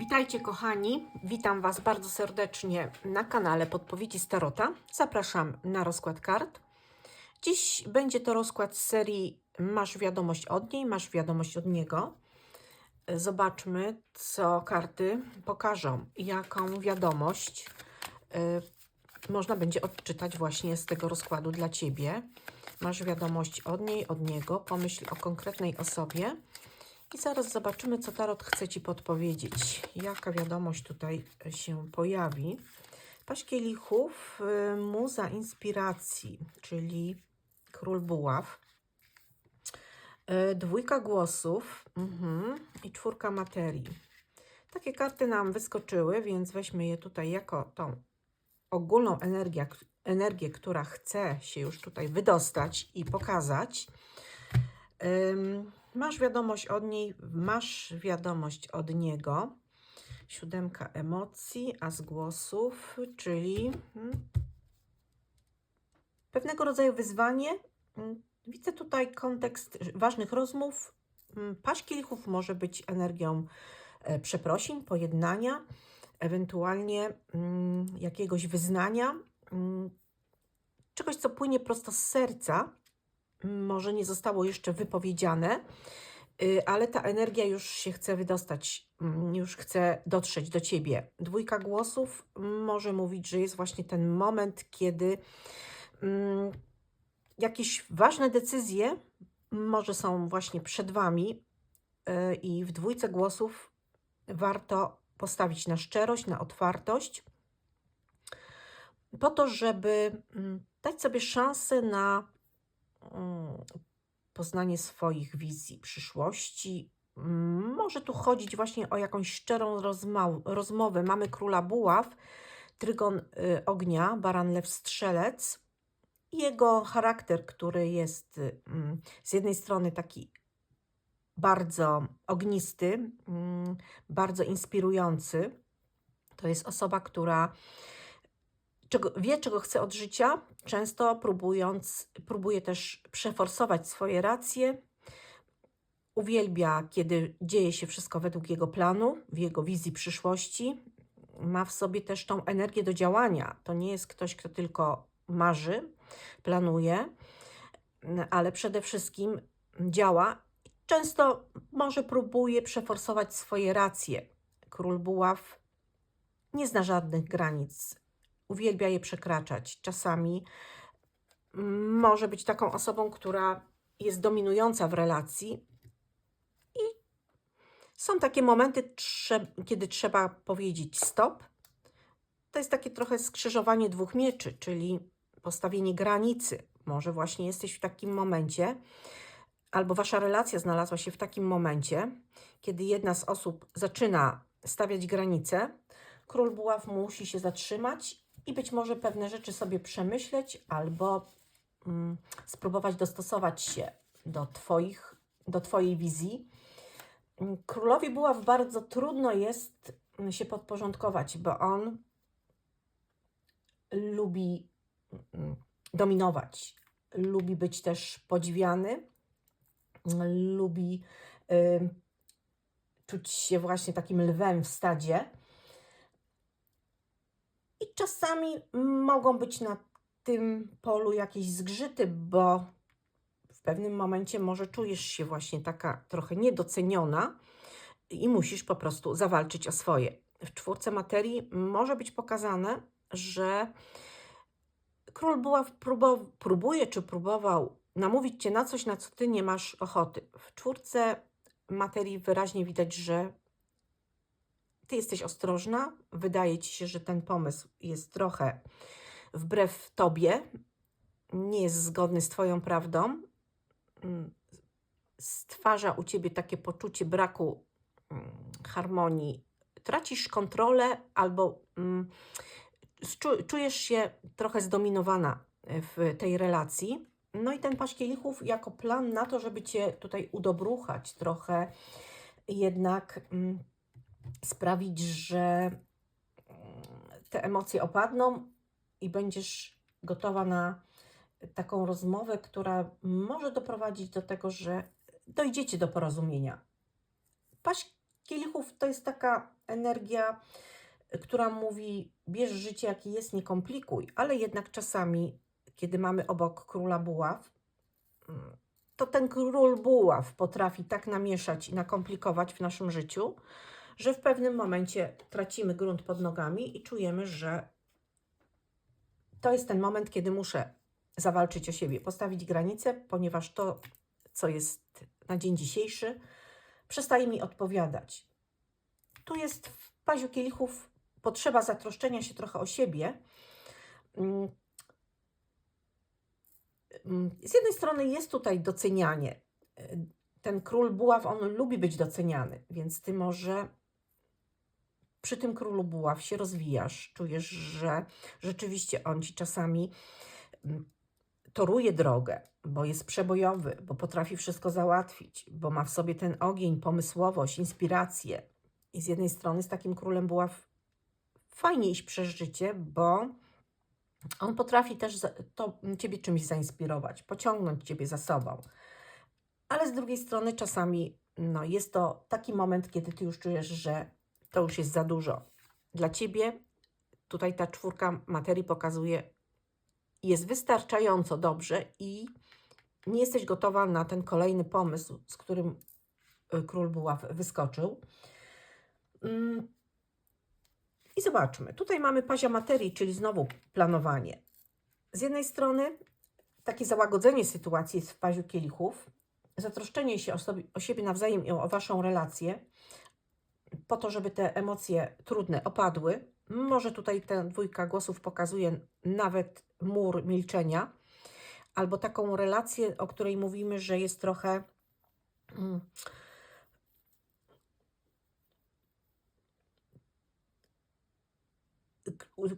Witajcie kochani, witam Was bardzo serdecznie na kanale Podpowiedzi Starota. Zapraszam na rozkład kart. Dziś będzie to rozkład z serii Masz wiadomość od niej, masz wiadomość od niego. Zobaczmy, co karty pokażą, jaką wiadomość y, można będzie odczytać właśnie z tego rozkładu dla Ciebie. Masz wiadomość od niej, od niego, pomyśl o konkretnej osobie. I zaraz zobaczymy, co Tarot chce Ci podpowiedzieć. Jaka wiadomość tutaj się pojawi. Paść kielichów, y, muza inspiracji, czyli król buław. Y, Dwójka głosów mhm, i czwórka materii. Takie karty nam wyskoczyły, więc weźmy je tutaj jako tą ogólną energię, energię która chce się już tutaj wydostać i pokazać. Masz wiadomość od niej, masz wiadomość od niego. Siódemka emocji, a z głosów, czyli mm, pewnego rodzaju wyzwanie. Mm, Widzę tutaj kontekst ważnych rozmów. Mm, Paść kielichów może być energią e, przeprosin, pojednania, ewentualnie jakiegoś wyznania, czegoś, co płynie prosto z serca może nie zostało jeszcze wypowiedziane, y, ale ta energia już się chce wydostać, mm, już chce dotrzeć do ciebie. Dwójka głosów może mówić, że jest właśnie ten moment, kiedy mm, jakieś ważne decyzje może są właśnie przed wami y, i w dwójce głosów warto postawić na szczerość, na otwartość, po to, żeby mm, dać sobie szansę na poznanie swoich wizji przyszłości. Mm, Może tu chodzić właśnie o jakąś szczerą rozmowę. Mamy króla buław, trygon y, ognia, baran lew strzelec. Jego charakter, który jest y, mm, z jednej strony taki bardzo ognisty, mm, bardzo inspirujący. To jest osoba, która czego, wie, czego chce od życia, często próbując, próbuje też przeforsować swoje racje. Uwielbia, kiedy dzieje się wszystko według jego planu, w jego wizji przyszłości. Ma w sobie też tą energię do działania. To nie jest ktoś, kto tylko marzy, planuje, ale przede wszystkim działa. Często może próbuje przeforsować swoje racje. Król Buław nie zna żadnych granic uwielbia je przekraczać. Czasami mm, może być taką osobą, która jest dominująca w relacji i są takie momenty, kiedy trzeba powiedzieć stop. To jest takie trochę skrzyżowanie dwóch mieczy, czyli postawienie granicy. Może właśnie jesteś w takim momencie, albo wasza relacja znalazła się w takim momencie, kiedy jedna z osób zaczyna stawiać granice, król buław musi się zatrzymać i być może pewne rzeczy sobie przemyśleć albo mm, spróbować dostosować się do, twoich, do Twojej wizji. Mm, Królowi buław bardzo trudno jest mm, się podporządkować, bo on lubi mm, dominować, lubi być też podziwiany, lubi y, czuć się właśnie takim lwem w stadzie. I czasami mogą być na tym polu jakieś zgrzyty, bo w pewnym momencie może czujesz się właśnie taka trochę niedoceniona i musisz po prostu zawalczyć o swoje. W czwórce materii może być pokazane, że król próbow- próbuje czy próbował namówić cię na coś, na co ty nie masz ochoty. W czwórce materii wyraźnie widać, że ty jesteś ostrożna, wydaje ci się, że ten pomysł jest trochę wbrew tobie, nie jest zgodny z twoją prawdą, mm, stwarza u ciebie takie poczucie braku mm, harmonii, tracisz kontrolę albo mm, czu- czujesz się trochę zdominowana w tej relacji. No i ten paść kielichów jako plan na to, żeby cię tutaj udobruchać, trochę. Jednak sprawić, że mm, te emocje opadną i będziesz gotowa na taką rozmowę, która może doprowadzić do tego, że dojdziecie do porozumienia. Paść kielichów to jest taka energia, która mówi: bierz życie jakie jest, nie komplikuj, ale jednak czasami, kiedy mamy obok króla buław, mm, to ten król buław potrafi tak namieszać i nakomplikować w naszym życiu, że w pewnym momencie tracimy grunt pod nogami i czujemy, że to jest ten moment, kiedy muszę zawalczyć o siebie, postawić granice, ponieważ to, co jest na dzień dzisiejszy, przestaje mi odpowiadać. Tu jest w paziu kielichów potrzeba zatroszczenia się trochę o siebie. Mm. Mm, Z jednej strony jest tutaj docenianie. Ten król buław, on lubi być doceniany, więc ty może przy tym królu buław się rozwijasz, czujesz, że rzeczywiście on ci czasami mm, toruje drogę, bo jest przebojowy, bo potrafi wszystko załatwić, bo ma w sobie ten ogień, pomysłowość, inspirację. I z jednej strony z takim królem buław fajnie iść przez życie, bo on potrafi też to ciebie czymś zainspirować, pociągnąć ciebie za sobą. Ale z drugiej strony czasami no, jest to taki moment, kiedy ty już czujesz, że to już jest za dużo. Dla ciebie tutaj ta czwórka materii pokazuje, jest wystarczająco dobrze i nie jesteś gotowa na ten kolejny pomysł, z którym y, król buław wyskoczył. Mm. I zobaczmy, tutaj mamy pazia materii, czyli znowu planowanie. Z jednej strony takie załagodzenie sytuacji jest w paziu kielichów, zatroszczenie się o, sobie, o siebie nawzajem i o waszą relację, po to, żeby te emocje trudne opadły. Może tutaj ta dwójka głosów pokazuje nawet mur milczenia, albo taką relację, o której mówimy, że jest trochę. mm,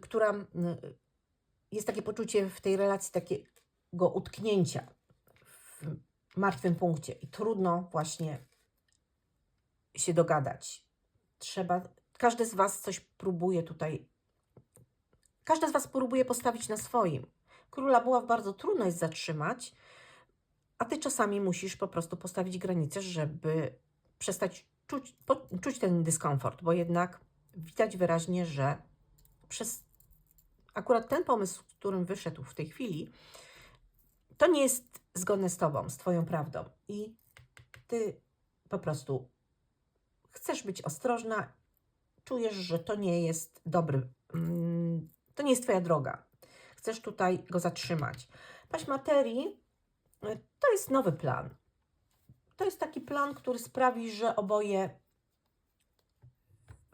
która mm, jest takie poczucie w tej relacji takiego utknięcia w martwym punkcie i trudno właśnie się dogadać. Trzeba, każdy z Was coś próbuje tutaj, każdy z Was próbuje postawić na swoim. Króla buław bardzo trudno jest zatrzymać, a Ty czasami musisz po prostu postawić granice, żeby przestać czuć, po, czuć ten dyskomfort, bo jednak widać wyraźnie, że przez akurat ten pomysł, którym wyszedł w tej chwili, to nie jest zgodne z Tobą, z Twoją prawdą. I Ty po prostu chcesz być ostrożna, czujesz, że to nie jest dobry, mm, to nie jest Twoja droga. Chcesz tutaj go zatrzymać. Paść materii y, to jest nowy plan. To jest taki plan, który sprawi, że oboje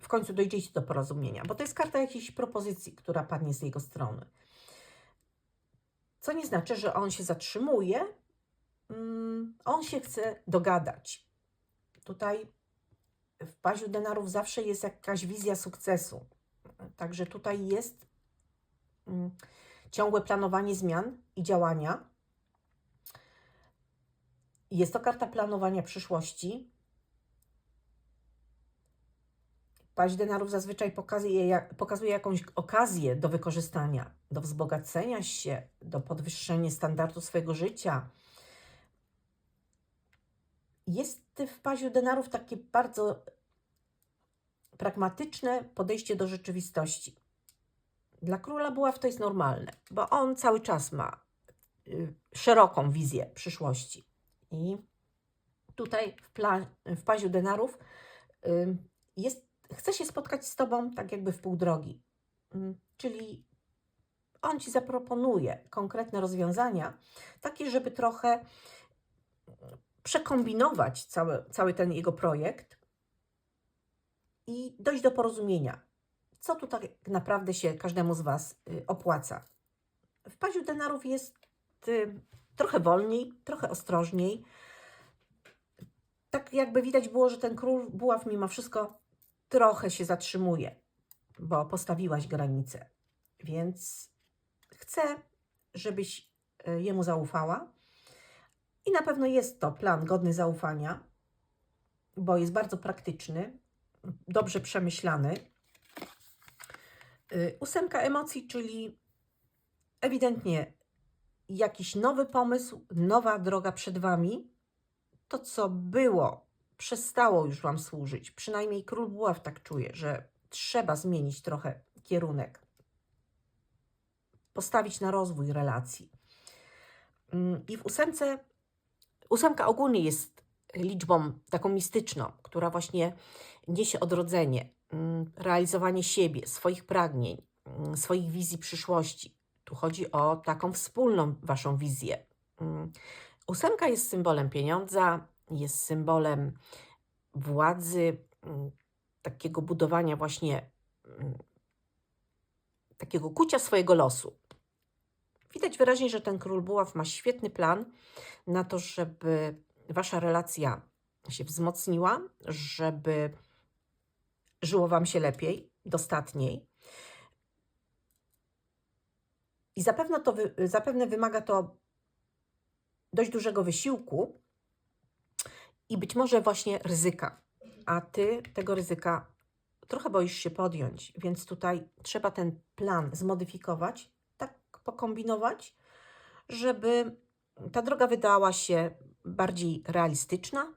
w końcu dojdziecie do porozumienia, bo to jest karta jakiejś propozycji, która padnie z jego strony. Co nie znaczy, że on się zatrzymuje, mm, on się chce dogadać. Tutaj w paziu denarów zawsze jest jakaś wizja sukcesu. Także tutaj jest mm, ciągłe planowanie zmian i działania. Jest to karta planowania przyszłości. Paź denarów zazwyczaj pokazuje, pokazuje jakąś okazję do wykorzystania, do wzbogacenia się, do podwyższenia standardu swojego życia. Jest w paziu denarów takie bardzo pragmatyczne podejście do rzeczywistości. Dla króla buław to jest normalne, bo on cały czas ma y, szeroką wizję przyszłości. I tutaj w, pla- w paziu denarów y, jest, chce się spotkać z Tobą tak jakby w pół drogi. Y, czyli on Ci zaproponuje konkretne rozwiązania, takie, żeby trochę przekombinować cały, cały ten jego projekt i dojść do porozumienia, co tu tak naprawdę się każdemu z Was y, opłaca. W paziu denarów jest y, trochę wolniej, trochę ostrożniej. Tak jakby widać było, że ten król buław mimo wszystko trochę się zatrzymuje, bo postawiłaś granicę. Więc chcę, żebyś y, jemu zaufała. I na pewno jest to plan godny zaufania, bo jest bardzo praktyczny, dobrze przemyślany. Y, Ósemka emocji, czyli ewidentnie jakiś nowy pomysł, nowa droga przed Wami. To, co było przestało już Wam służyć. Przynajmniej król buław tak czuje, że trzeba zmienić trochę kierunek. Postawić na rozwój relacji. Mm, I w ósemce, ósemka ogólnie jest liczbą taką mistyczną, która właśnie niesie odrodzenie, mm, realizowanie siebie, swoich pragnień, mm, swoich wizji przyszłości. Tu chodzi o taką wspólną Waszą wizję. Mm, Ósemka jest symbolem pieniądza, jest symbolem władzy, takiego budowania właśnie takiego kucia swojego losu. Widać wyraźnie, że ten król buław ma świetny plan na to, żeby wasza relacja się wzmocniła, żeby żyło wam się lepiej, dostatniej. I zapewne, to zapewne wymaga to dość dużego wysiłku i być może właśnie ryzyka. A ty tego ryzyka trochę boisz się podjąć, więc tutaj trzeba ten plan zmodyfikować, pokombinować, żeby ta droga wydała się bardziej realistyczna,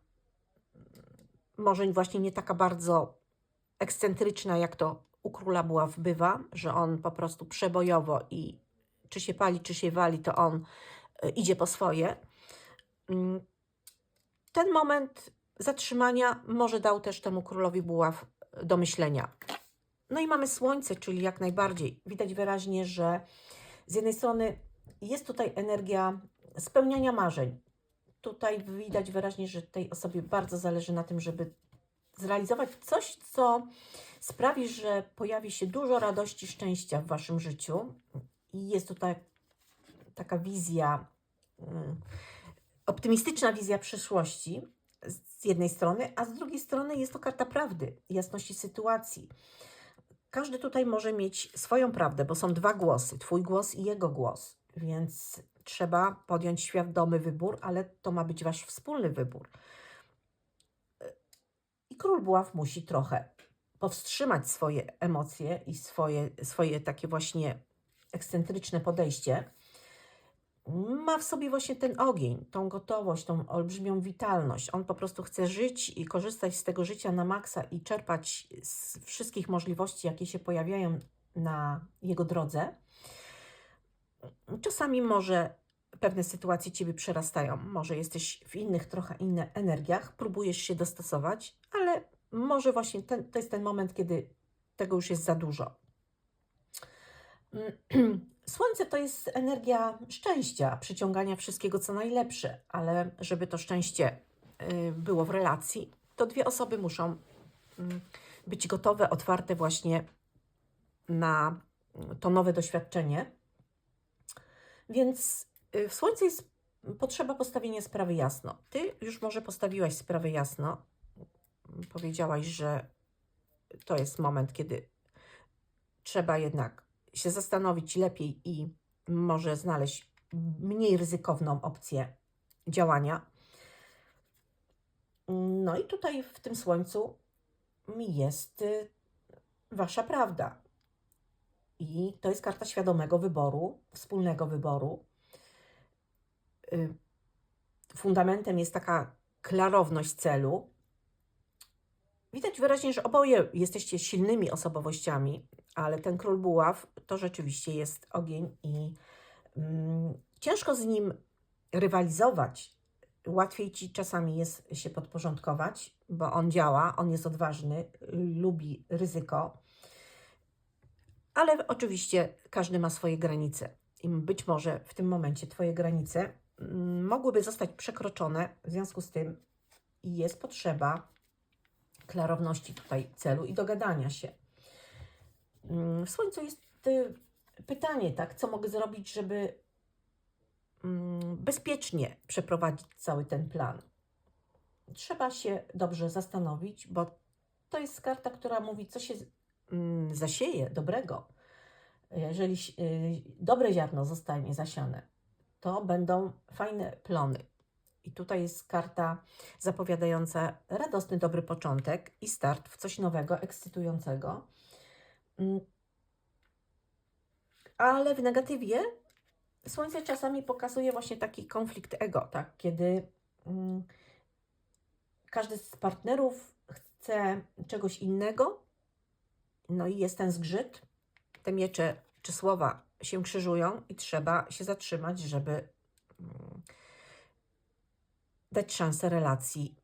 może właśnie nie taka bardzo ekscentryczna, jak to u króla buław bywa, że on po prostu przebojowo i czy się pali, czy się wali, to on y, idzie po swoje. Mm, Ten moment zatrzymania może dał też temu królowi buław do myślenia. No i mamy słońce, czyli jak najbardziej. Widać wyraźnie, że z jednej strony jest tutaj energia spełniania marzeń. Tutaj widać wyraźnie, że tej osobie bardzo zależy na tym, żeby zrealizować coś, co sprawi, że pojawi się dużo radości, szczęścia w waszym życiu. I jest tutaj taka wizja, mm, optymistyczna wizja przyszłości z jednej strony, a z drugiej strony jest to karta prawdy, jasności sytuacji. Każdy tutaj może mieć swoją prawdę, bo są dwa głosy, twój głos i jego głos, więc trzeba podjąć świadomy wybór, ale to ma być wasz wspólny wybór. I król buław musi trochę powstrzymać swoje emocje i swoje, swoje takie właśnie ekscentryczne podejście. Ma w sobie właśnie ten ogień, tą gotowość, tą olbrzymią witalność. On po prostu chce żyć i korzystać z tego życia na maksa i czerpać z wszystkich możliwości, jakie się pojawiają na jego drodze. Czasami może pewne sytuacje ciebie przerastają, może jesteś w innych, trochę innych energiach, próbujesz się dostosować, ale może właśnie ten, to jest ten moment, kiedy tego już jest za dużo. Słońce to jest energia szczęścia, przyciągania wszystkiego, co najlepsze, ale żeby to szczęście y, było w relacji, to dwie osoby muszą mm, być gotowe, otwarte właśnie na to nowe doświadczenie. Więc y, w Słońcu jest potrzeba postawienia sprawy jasno. Ty już może postawiłaś sprawę jasno. Powiedziałaś, że to jest moment, kiedy trzeba jednak się zastanowić lepiej i może znaleźć mniej ryzykowną opcję działania. No i tutaj w tym słońcu jest y, wasza prawda. I to jest karta świadomego wyboru, wspólnego wyboru. Y, Fundamentem jest taka klarowność celu. Widać wyraźnie, że oboje jesteście silnymi osobowościami, ale ten król buław to rzeczywiście jest ogień i mm, ciężko z nim rywalizować. Łatwiej ci czasami jest się podporządkować, bo on działa, on jest odważny, lubi ryzyko, ale oczywiście każdy ma swoje granice. I być może w tym momencie Twoje granice mm, mogłyby zostać przekroczone, w związku z tym jest potrzeba klarowności tutaj celu i dogadania się. Mm, W Słońcu jest y, pytanie, tak, co mogę zrobić, żeby mm, bezpiecznie przeprowadzić cały ten plan. Trzeba się dobrze zastanowić, bo to jest karta, która mówi, co się mm, zasieje dobrego. Jeżeli y, dobre ziarno zostanie zasiane, to będą fajne plony. I tutaj jest karta zapowiadająca radosny, dobry początek i start w coś nowego, ekscytującego. Mm. Ale w negatywie Słońce czasami pokazuje właśnie taki konflikt ego, tak? Kiedy mm, każdy z partnerów chce czegoś innego, no i jest ten zgrzyt. Te miecze czy słowa się krzyżują i trzeba się zatrzymać, żeby mm, dać szansę relacji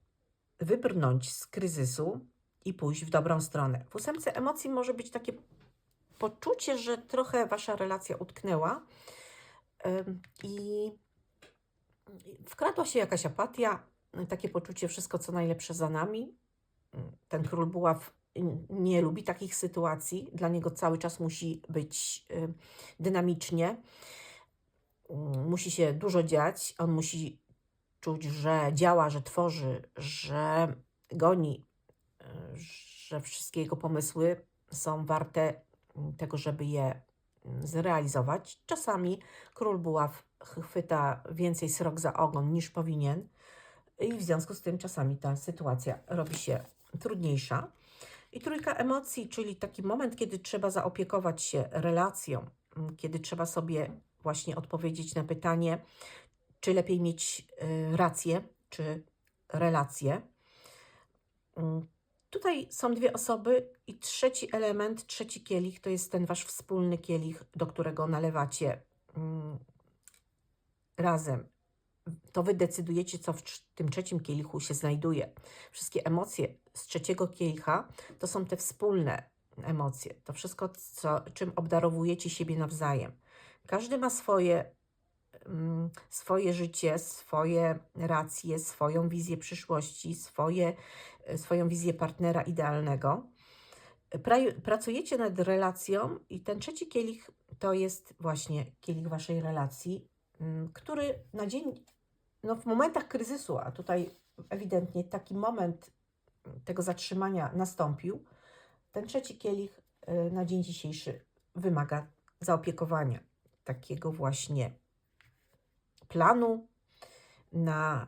wybrnąć z kryzysu i pójść w dobrą stronę. W ósemce emocji może być takie poczucie, że trochę wasza relacja utknęła i wkradła się jakaś apatia, takie poczucie wszystko co najlepsze za nami. Ten król buław nie lubi takich sytuacji, dla niego cały czas musi być dynamicznie, musi się dużo dziać, on musi czuć, że działa, że tworzy, że goni, że wszystkie jego pomysły są warte mm, tego, żeby je mm, zrealizować. Czasami król buław chwyta więcej srok za ogon niż powinien i w związku z tym czasami ta sytuacja robi się trudniejsza. I trójka emocji, czyli taki moment, kiedy trzeba zaopiekować się relacją, mm, kiedy trzeba sobie właśnie odpowiedzieć na pytanie, czy lepiej mieć y, rację, czy relację. Tutaj są dwie osoby i trzeci element, trzeci kielich to jest ten wasz wspólny kielich, do którego nalewacie mm, razem. To wy decydujecie, co w tym trzecim kielichu się znajduje. Wszystkie emocje z trzeciego kielicha to są te wspólne emocje. To wszystko, co, czym obdarowujecie siebie nawzajem. Każdy ma swoje, swoje życie, swoje racje, swoją wizję przyszłości, swoje, e, swoją wizję partnera idealnego. Pra- Pracujecie nad relacją i ten trzeci kielich to jest właśnie kielich waszej relacji, mm, który na dzień, no w momentach kryzysu, a tutaj ewidentnie taki moment mm, tego zatrzymania nastąpił, ten trzeci kielich y, na dzień dzisiejszy wymaga zaopiekowania, takiego właśnie planu na.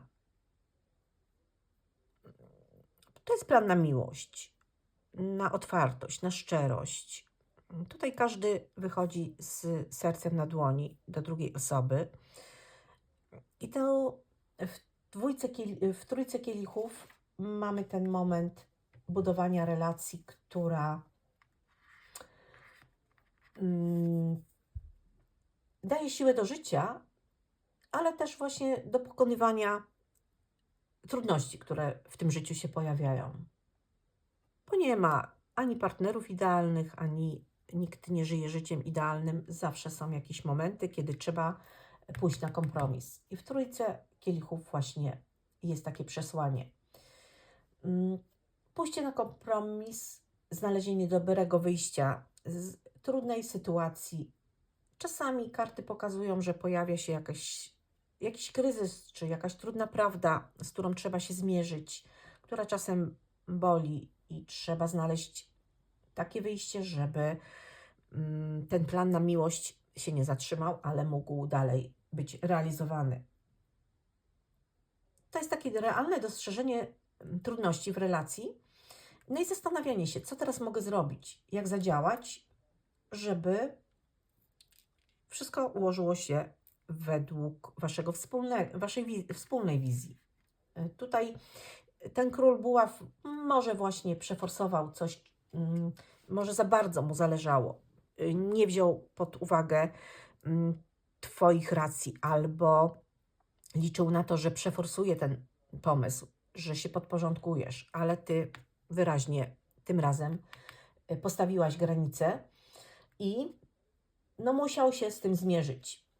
To jest plan na miłość, na otwartość, na szczerość. Tutaj każdy wychodzi z sercem na dłoni do drugiej osoby. I to w, dwójce, w trójce kielichów mamy ten moment budowania relacji, która mm, daje siłę do życia, ale też właśnie do pokonywania trudności, które w tym życiu się pojawiają. Bo nie ma ani partnerów idealnych, ani nikt nie żyje życiem idealnym. Zawsze są jakieś momenty, kiedy trzeba pójść na kompromis. I w trójce kielichów właśnie jest takie przesłanie. Mm, Pójście na kompromis, znalezienie dobrego wyjścia z trudnej sytuacji. Czasami karty pokazują, że pojawia się jakaś, jakiś kryzys, czy jakaś trudna prawda, z którą trzeba się zmierzyć, która czasem boli i trzeba znaleźć takie wyjście, żeby mm, ten plan na miłość się nie zatrzymał, ale mógł dalej być realizowany. To jest takie realne dostrzeżenie mm, trudności w relacji. No i zastanawianie się, co teraz mogę zrobić, jak zadziałać, żeby wszystko ułożyło się według waszego wspólne, waszej wspólnej wizji. Y, Tutaj ten król buław może właśnie przeforsował coś, mm, może za bardzo mu zależało. Y, Nie wziął pod uwagę mm, Twoich racji, albo liczył na to, że przeforsuje ten pomysł, że się podporządkujesz, ale Ty wyraźnie tym razem y, postawiłaś granicę i no musiał się z tym zmierzyć.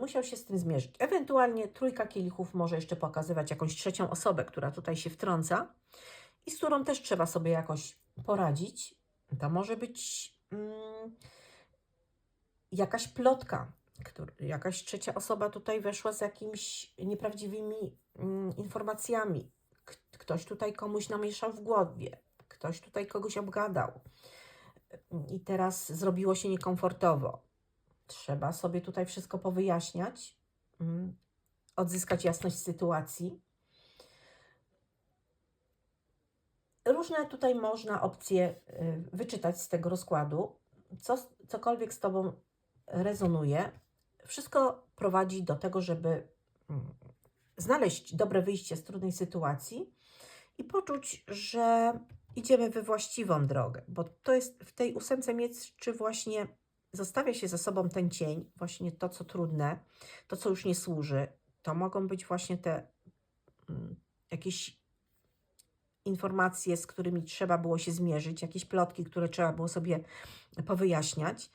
Musiał się z tym zmierzyć. Ewentualnie trójka kielichów może jeszcze pokazywać jakąś trzecią osobę, która tutaj się wtrąca i z którą też trzeba sobie jakoś poradzić. To może być mm, jakaś plotka, któr- jakaś trzecia osoba tutaj weszła z jakimiś nieprawdziwymi mm, informacjami. Ktoś tutaj komuś namieszał w głowie, ktoś tutaj kogoś obgadał i teraz zrobiło się niekomfortowo. Trzeba sobie tutaj wszystko powyjaśniać, mm, odzyskać jasność sytuacji. Różne tutaj można opcje y, wyczytać z tego rozkładu. Co, cokolwiek z Tobą rezonuje, wszystko prowadzi do tego, żeby mm, znaleźć dobre wyjście z trudnej sytuacji i poczuć, że idziemy we właściwą drogę, bo to jest w tej ósemce mieczy właśnie zostawia się za sobą ten cień, właśnie to, co trudne, to, co już nie służy. To mogą być właśnie te mm, jakieś informacje, z którymi trzeba było się zmierzyć, jakieś plotki, które trzeba było sobie powyjaśniać.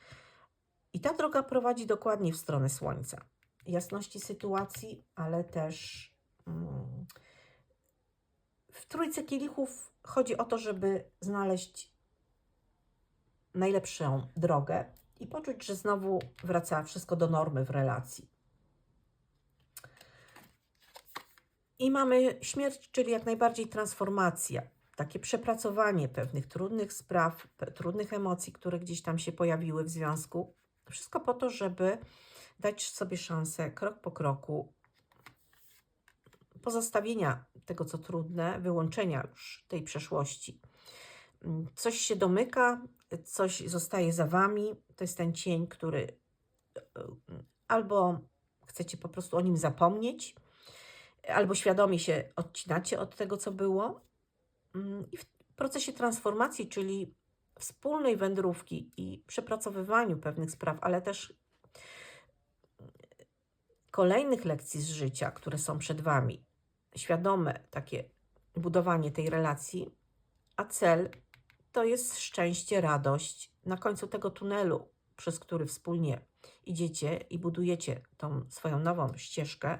I ta droga prowadzi dokładnie w stronę słońca. Jasności sytuacji, ale też mm, w trójce kielichów chodzi o to, żeby znaleźć najlepszą drogę i poczuć, że znowu wraca wszystko do normy w relacji. I mamy śmierć, czyli jak najbardziej transformacja, takie przepracowanie pewnych trudnych spraw, trudnych emocji, które gdzieś tam się pojawiły w związku. Wszystko po to, żeby dać sobie szansę krok po kroku pozostawienia tego, co trudne, wyłączenia już tej przeszłości. Coś się domyka, coś zostaje za wami. To jest ten cień, który e, albo chcecie po prostu o nim zapomnieć, albo świadomie się odcinacie od tego, co było. Mm, I w procesie transformacji, czyli wspólnej wędrówki i przepracowywaniu pewnych spraw, ale też kolejnych lekcji z życia, które są przed Wami, świadome takie budowanie tej relacji, a cel to jest szczęście, radość na końcu tego tunelu, przez który wspólnie idziecie i budujecie tą swoją nową ścieżkę.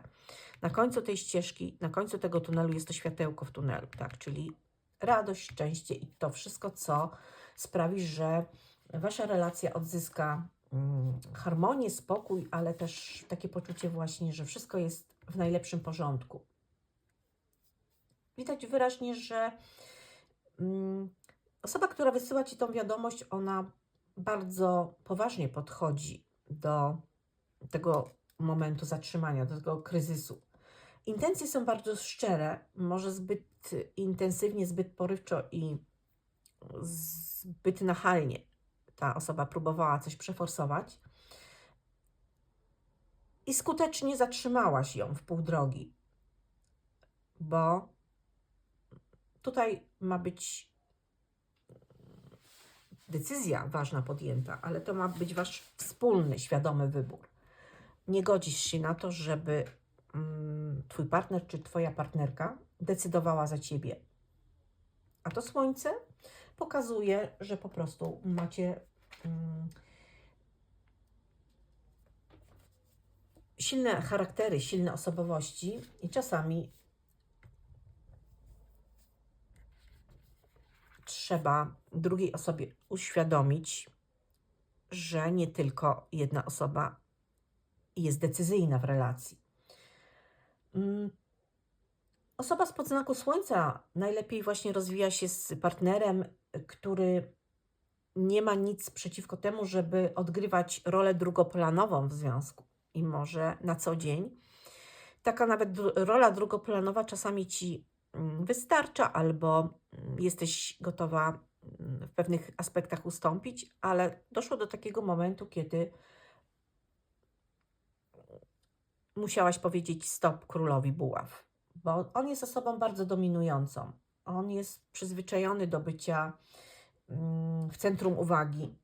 Na końcu tej ścieżki, na końcu tego tunelu jest to światełko w tunelu, tak, czyli radość, szczęście i to wszystko, co sprawi, że Wasza relacja odzyska mm, harmonię, spokój, ale też takie poczucie właśnie, że wszystko jest w najlepszym porządku. Widać wyraźnie, że mm, osoba, która wysyła Ci tą wiadomość, ona bardzo poważnie podchodzi do tego momentu zatrzymania, do tego kryzysu. Intencje są bardzo szczere, może zbyt intensywnie, zbyt porywczo i zbyt nachalnie ta osoba próbowała coś przeforsować i skutecznie zatrzymałaś ją w pół drogi, bo tutaj ma być decyzja ważna podjęta, ale to ma być wasz wspólny, świadomy wybór. Nie godzisz się na to, żeby mm, twój partner czy twoja partnerka decydowała za ciebie. A to słońce pokazuje, że po prostu macie mm, silne charaktery, silne osobowości i czasami trzeba drugiej osobie uświadomić, że nie tylko jedna osoba jest decyzyjna w relacji. Mm, Osoba spod znaku Słońca najlepiej właśnie rozwija się z partnerem, który nie ma nic przeciwko temu, żeby odgrywać rolę drugoplanową w związku i może na co dzień. Taka nawet rola drugoplanowa czasami ci mm, wystarcza, albo jesteś gotowa mm, w pewnych aspektach ustąpić, ale doszło do takiego momentu, kiedy musiałaś powiedzieć stop królowi buław, bo on jest osobą bardzo dominującą. On jest przyzwyczajony do bycia mm, w centrum uwagi.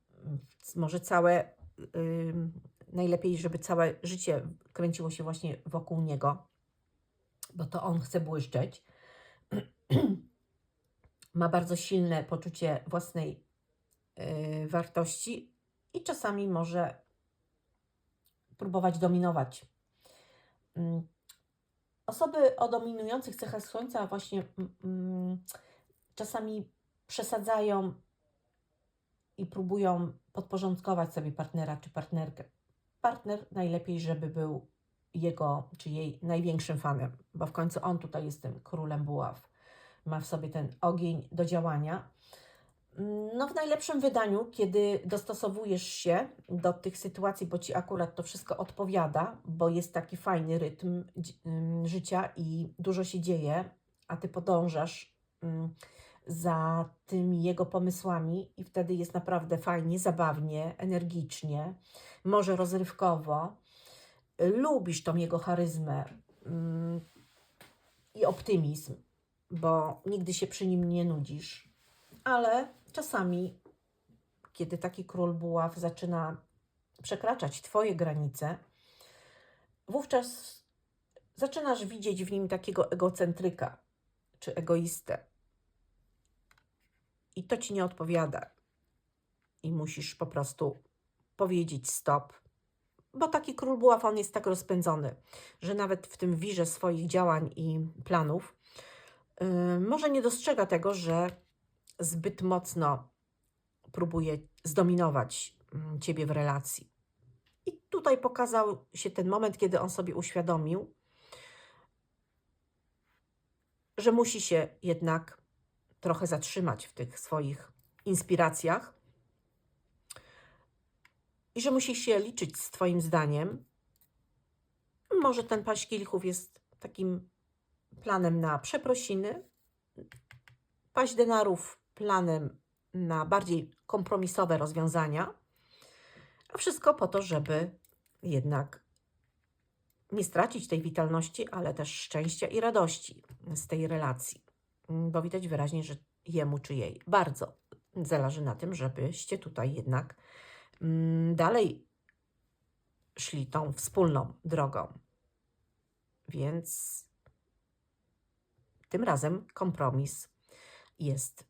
Może całe, najlepiej, żeby całe życie kręciło się właśnie wokół niego, bo to on chce błyszczeć. Ma bardzo silne poczucie własnej y, wartości i czasami może próbować dominować. Mm, Osoby o dominujących cechach Słońca właśnie mm, mm, czasami przesadzają i próbują podporządkować sobie partnera czy partnerkę. Partner najlepiej, żeby był jego czy jej największym fanem, bo w końcu on tutaj jest tym królem buław. Ma w sobie ten ogień do działania. No, w najlepszym wydaniu, kiedy dostosowujesz się do tych sytuacji, bo ci akurat to wszystko odpowiada, bo jest taki fajny rytm życia i dużo się dzieje, a ty podążasz za tymi jego pomysłami, i wtedy jest naprawdę fajnie, zabawnie, energicznie, może rozrywkowo. Lubisz tą jego charyzmę. I optymizm, bo nigdy się przy nim nie nudzisz. Ale czasami, kiedy taki król buław zaczyna przekraczać Twoje granice, wówczas zaczynasz widzieć w nim takiego egocentryka czy egoistę. I to ci nie odpowiada. I musisz po prostu powiedzieć stop. Bo taki król buław, on jest tak rozpędzony, że nawet w tym wirze swoich działań i planów może nie dostrzega tego, że zbyt mocno próbuje zdominować mm, ciebie w relacji. I tutaj pokazał się ten moment, kiedy on sobie uświadomił, że musi się jednak trochę zatrzymać w tych swoich inspiracjach i że musi się liczyć z Twoim zdaniem. Może ten paść kielichów jest takim planem na przeprosiny, paść denarów planem na bardziej kompromisowe rozwiązania, a wszystko po to, żeby jednak nie stracić tej witalności, ale też szczęścia i radości z tej relacji. Bo widać wyraźnie, że jemu czy jej bardzo zależy na tym, żebyście tutaj jednak mm, dalej szli tą wspólną drogą. Więc tym razem kompromis jest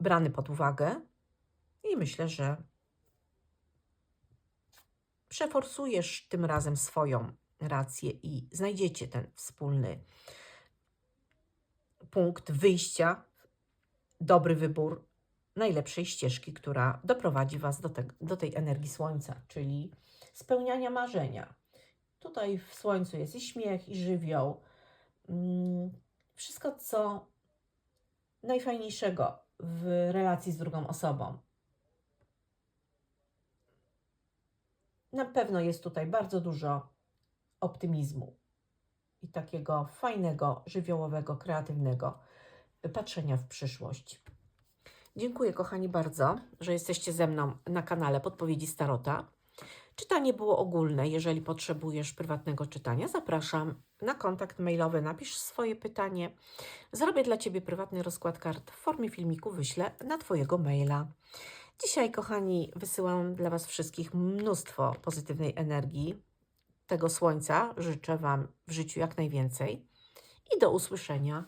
brany pod uwagę i myślę, że przeforsujesz tym razem swoją rację i znajdziecie ten wspólny punkt wyjścia, dobry wybór najlepszej ścieżki, która doprowadzi Was do, te, do tej energii słońca, czyli spełniania marzenia. Tutaj w słońcu jest i śmiech, i żywioł. Mm, Wszystko, co najfajniejszego w relacji z drugą osobą. Na pewno jest tutaj bardzo dużo optymizmu i takiego fajnego, żywiołowego, kreatywnego patrzenia w przyszłość. Dziękuję, kochani, bardzo, że jesteście ze mną na kanale Podpowiedzi Starota. Czytanie było ogólne. Jeżeli potrzebujesz prywatnego czytania, zapraszam na kontakt mailowy. Napisz swoje pytanie. Zrobię dla Ciebie prywatny rozkład kart w formie filmiku, wyślę na Twojego maila. Dzisiaj, kochani, wysyłam dla Was wszystkich mnóstwo pozytywnej energii. Tego słońca życzę Wam w życiu jak najwięcej i do usłyszenia